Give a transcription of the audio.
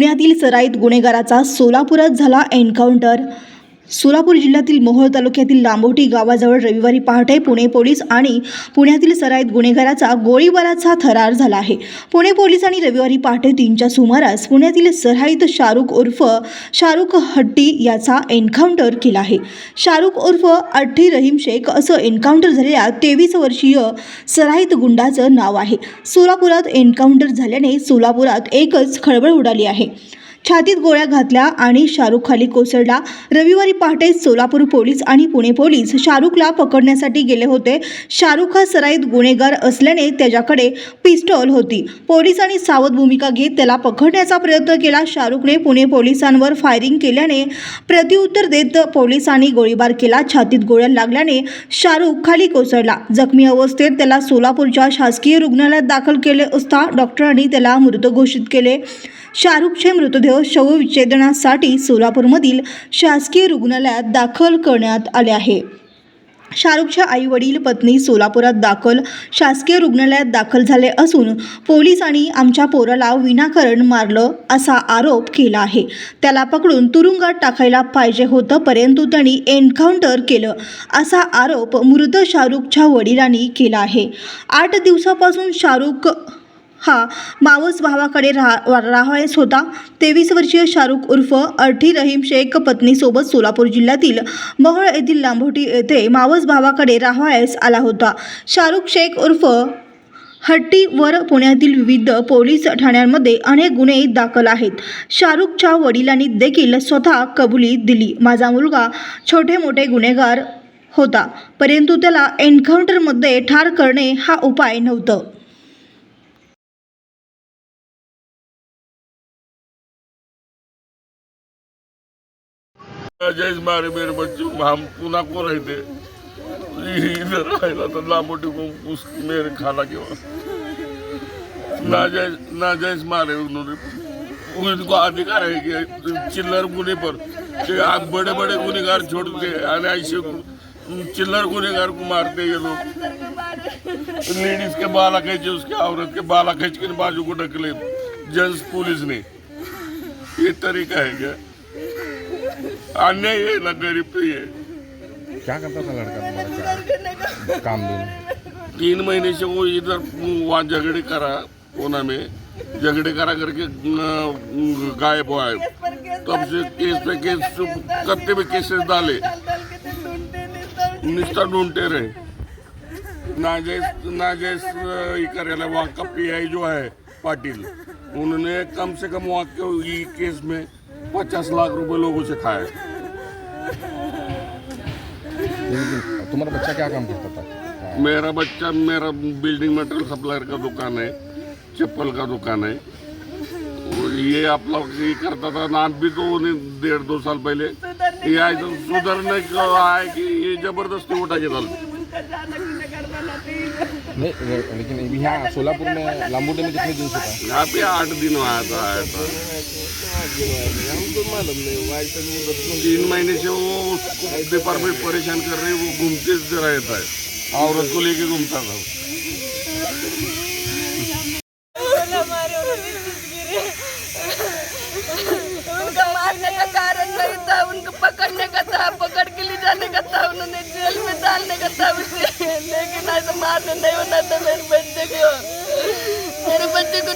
पुण्यातील सराईत गुन्हेगाराचा सोलापुरात झाला एन्काउंटर सोलापूर जिल्ह्यातील मोहोळ तालुक्यातील लांबोटी गावाजवळ रविवारी पहाटे पुणे पोलीस आणि पुण्यातील सराईत गुन्हेगाराचा गोळीबाराचा थरार झाला आहे. पुणे पोलिसांनी रविवारी पहाटे तीनच्या सुमारास पुण्यातील सराईत शाहरुख उर्फ शाहरुख हट्टी याचा एन्काउंटर केला आहे. शाहरुख उर्फ अठ्ठी रहीम शेख असं एन्काउंटर झालेल्या तेवीस वर्षीय सराईत गुंडाचं नाव आहे. सोलापुरात एन्काउंटर झाल्याने सोलापुरात एकच खळबळ उडाली आहे. छातीत गोळ्या घातल्या आणि शाहरुख खाली कोसळला. रविवारी पहाटे सोलापूर पोलीस आणि पुणे पोलीस शाहरुखला पकडण्यासाठी गेले होते. शाहरुख हा सराईत गुन्हेगार असल्याने त्याच्याकडे पिस्टॉल होती. पोलिसांनी सावध भूमिका घेत त्याला पकडण्याचा प्रयत्न केला. शाहरुखने पुणे पोलिसांवर फायरिंग केल्याने प्रत्युत्तर देत पोलिसांनी गोळीबार केला. छातीत गोळ्या लागल्याने शाहरुख खाली कोसळला. जखमी अवस्थेत त्याला सोलापूरच्या शासकीय रुग्णालयात दाखल केले असता डॉक्टरांनी त्याला मृत घोषित केले. शाहरुखचे मृतदेह शवविच्छेदनासाठी सोलापूरमधील शासकीय रुग्णालयात दाखल करण्यात आले आहे. शाहरुखच्या आई वडील पत्नी सोलापुरात दाखल शासकीय रुग्णालयात दाखल झाले असून पोलिसांनी आमच्या पोराला विनाकारण मारलं असा आरोप केला आहे. त्याला पकडून तुरुंगात टाकायला पाहिजे होतं परंतु त्यांनी एन्काउंटर केलं असा आरोप मृत शाहरुखच्या वडिलांनी केला आहे. आठ दिवसापासून शाहरुख हा मावस भावाकडे राहा राहायस होता. तेवीस वर्षीय शाहरुख उर्फ अर्थी रहीम शेख पत्नीसोबत सोलापूर जिल्ह्यातील महळ येथील लांभोटी येथे मावस भावाकडे राहायस आला होता. शाहरुख शेख उर्फ हट्टीवर पुण्यातील विविध पोलीस ठाण्यांमध्ये अनेक गुन्हे दाखल आहेत. शाहरुखच्या वडिलांनी देखील स्वतः कबुली दिली. माझा मुलगा छोटे मोठे गुन्हेगार होता परंतु त्याला एन्काउंटरमध्ये ठार करणे हा उपाय नव्हतं. जैस मारे मेरे बच्चे हम पुना को रहते इधर आएगा तो लामोटी को उस मेरे खाना के वहाँ ना नाजायज मारे उन्होंने। उनको अधिकार है कि चिल्लर गुने पर कि आप बड़े बड़े गुनेगार छोड़ के आने ऐसे चिल्लर गुनेगार को मारते ये लोग। लेडीज के बाला खींचे उसके औरत के बाला खींच के बाजू को ढकले जेंट्स पुलिस ने। ये तरीका है क्या? अन्याय है ना गरीब पे ये. क्या करता था लड़का तुम्हारा क्या काम दिन तीन महीने से वो इधर वहाँ झगड़े करा कोना में. झगड़े करा करके गायब हुआ है. तब से केस पे केस करते में केसेस डाले. निष्ठा ढूंढते रहे. नाजेस नाजेस ये करेला वहाँ का पीआई जो है पाटिल. उन्होंने कम से कम वहाँ के ये केस में पचास लाख रुपए लोगों से खाए। तुम्हारा बच्चा क्या काम करता था? मेरा बच्चा मेरा बिल्डिंग मटेरियल सप्लायर का दुकान है चप्पल का दुकान है। ये आप लोग ये करता था नाम भी तो उन्हें डेढ़ दो साल पहले। ये सुधरने को आए कि ये जबरदस्ती उठा के डाल नहीं लेकिन यहाँ सोलापुर में लांबोटे में कितने दिन से था? यहाँ पे आठ दिन आया था आया था। तीन महीने से वो डिपार्टमेंट परेशान कर रहे हैं वो घूमते रहता है। औरत को लेके घूमता था वो। बोला मारे उन्होंने गिरे उनका मारने का कारण नहीं था उनको पकड़ने का था पकड़ के ले जाने का था उन्होंने जेल में डालने का था उसे लेकिन ऐसा मारने नहीं होना था मेरे बच्चे को